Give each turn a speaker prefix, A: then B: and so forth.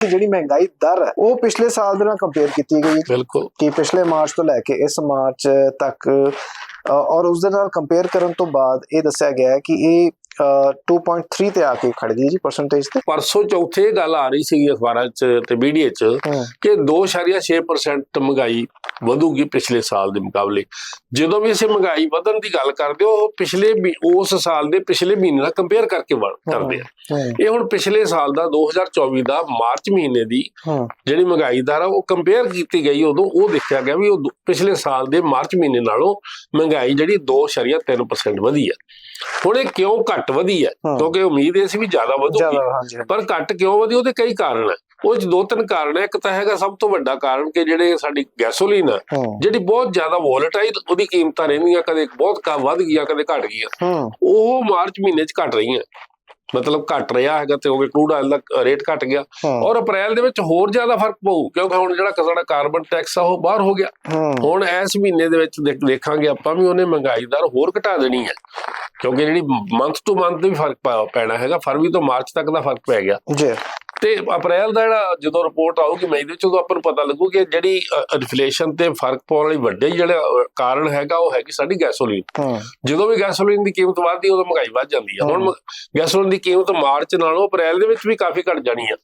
A: ਜਿਹੜੀ ਮਹਿੰਗਾਈ ਦਰ ਹੈ ਉਹ ਪਿਛਲੇ ਸਾਲ ਦੇ ਨਾਲ ਕੰਪੇਅਰ ਕੀਤੀ ਗਈ
B: ਬਿਲਕੁਲ।
A: ਕਿ ਪਿਛਲੇ ਮਾਰਚ ਤੋਂ ਲੈ ਕੇ ਇਸ ਮਾਰਚ ਤੱਕ ਔਰ ਉਸ ਦੇ ਨਾਲ ਕੰਪੇਅਰ ਕਰਨ ਤੋਂ ਬਾਅਦ ਇਹ ਦੱਸਿਆ ਗਿਆ ਹੈ ਕਿ ਇਹ 2.3 ਤੇ ਆ ਕੇ ਖੜ ਗਈ ਜੀ ਪਰਸੈਂਟੇਜ ਤੇ।
B: ਪਰਸੋਂ ਚੌਥੇ ਗੱਲ ਆ ਰਹੀ ਸੀ ਅਖਬਾਰਾਂ 'ਚ ਤੇ ਮੀਡੀਆ 'ਚ ਕਿ 2.6% ਮਹਿੰਗਾਈ ਵਧੂਗੀ ਪਿਛਲੇ ਸਾਲ ਦੇ ਮੁਕਾਬਲੇ। ਜਦੋਂ ਵੀ ਅਸੀਂ ਮਹਿੰਗਾਈ ਵਧਣ ਦੀ ਗੱਲ ਕਰਦੇ ਹੋ ਉਹ ਪਿਛਲੇ ਉਸ ਸਾਲ ਦੇ ਪਿਛਲੇ ਮਹੀਨੇ ਨਾਲ ਕੰਪੇਅਰ ਕਰਕੇ ਕਰਦੇ ਆ। ਇਹ ਹੁਣ ਪਿਛਲੇ ਸਾਲ ਦਾ 2024 ਦਾ ਮਾਰਚ ਮਹੀਨੇ ਦੀ ਜਿਹੜੀ ਮਹਿੰਗਾਈ ਦਰ ਆ ਉਹ ਕੰਪੇਅਰ ਕੀਤੀ ਗਈ ਉਦੋਂ ਉਹ ਦੇਖਿਆ ਗਿਆ ਵੀ ਉਹ ਪਿਛਲੇ ਸਾਲ ਦੇ ਮਾਰਚ ਮਹੀਨੇ ਨਾਲੋਂ ਮਹਿੰਗਾਈ ਜਿਹੜੀ 2.3% ਵਧੀ ਆ। ਹੁਣ ਇਹ ਕਿਉਂ ਘੱਟ ਵਧੀ ਹੈ। ਕਿਉਂਕਿ ਉਮੀਦ ਇਹ ਸੀ ਵੀ ਜ਼ਿਆਦਾ ਵਧੂਗੀ। ਪਰ ਘੱਟ ਕਿਉਂ ਵਧੀ ਉਹਦੇ ਕਈ ਕਾਰਨ ਹੈ। ਉਹ 'ਚ ਦੋ ਤਿੰਨ ਕਾਰਨ ਹੈ। ਇੱਕ ਤਾਂ ਹੈਗਾ ਸਭ ਤੋਂ ਵੱਡਾ ਕਾਰਨ ਕਿ ਜਿਹੜੇ ਸਾਡੀ ਗੈਸੋਲੀਨ ਹੈ
A: ਹੂੰ।
B: ਜਿਹੜੀ ਬਹੁਤ ਜ਼ਿਆਦਾ ਵੋਲੇਟਾਈਲ ਉਹਦੀ ਕੀਮਤਾਂ ਰਹਿੰਦੀਆਂ ਕਦੇ ਬਹੁਤ ਕਾ ਵੱਧ ਗਈਆਂ ਕਦੇ ਘਟ ਗਈਆਂ।
A: ਹੂੰ।
B: ਉਹ ਮਾਰਚ ਮਹੀਨੇ 'ਚ ਘਟ ਰਹੀਆਂ। ਮਤਲਬ ਘਟ ਰਿਹਾ ਹੈਗਾ ਤੇ ਉਹ ਕਰੂਡ ਆਇਲ ਦਾ ਰੇਟ ਘਟ ਗਿਆ। ਔਰ ਅਪ੍ਰੈਲ ਦੇ ਵਿੱਚ ਹੋਰ ਜ਼ਿਆਦਾ ਫ਼ਰਕ ਪਊ ਕਿਉਂਕਿ ਹੁਣ ਜਿਹੜਾ ਸਾਡਾ ਕਾਰਬਨ ਟੈਕਸ ਆ ਉਹ ਬਾਹਰ ਹੋ ਗਿਆ। ਹੁਣ ਇਸ ਮਹੀਨੇ ਦੇ ਵਿੱਚ ਦੇਖ- ਦੇਖਾਂਗੇ ਆਪਾਂ ਵੀ ਉਹਨੇ ਮਹਿੰਗਾਈ ਦਰ ਹੋਰ ਘਟਾ ਦੇਣੀ ਹੈ। ਕਿਉਂਕਿ ਜਿਹੜੀ ਮੰਥ ਟੂ ਮੰਥ ਵੀ ਫ਼ਰਕ ਪੈਣਾ ਹੈਗਾ ਫਰਵਰੀ ਤੋਂ ਮਾਰਚ ਤੱਕ ਦਾ ਫ਼ਰਕ ਪੈ ਗਿਆ।
A: ਜੀ।
B: ਤੇ ਅਪ੍ਰੈਲ ਦਾ ਜਿਹੜਾ ਜਦੋਂ ਰਿਪੋਰਟ ਆਊਗੀ ਮਈ ਦੇ ਵਿੱਚ ਉਦੋਂ ਆਪਾਂ ਨੂੰ ਪਤਾ ਲੱਗੂ ਕਿ ਜਿਹੜੀ ਇਨਫਲੇਸ਼ਨ ਤੇ ਫ਼ਰਕ ਪਾਉਣ ਵਾਲੀ ਵੱਡੇ ਜਿਹੜਾ ਕਾਰਨ ਹੈਗਾ ਉਹ ਹੈਗੀ ਸਾਡੀ ਗੈਸੋਲੀਨ ਜਦੋਂ ਵੀ ਗੈਸੋਲੀਨ ਦੀ ਕੀਮਤ ਵੱਧਦੀ ਉਦੋਂ ਮਹਿੰਗਾਈ ਵੱਧ ਜਾਂਦੀ ਹੈ। ਹੁਣ ਗੈਸੋਲੀਨ ਦੀ ਕੀਮਤ ਮਾਰਚ ਨਾਲੋਂ ਅਪ੍ਰੈਲ ਦੇ ਵਿੱਚ ਵੀ ਕਾਫੀ ਘਟ ਜਾਣੀ ਹੈ।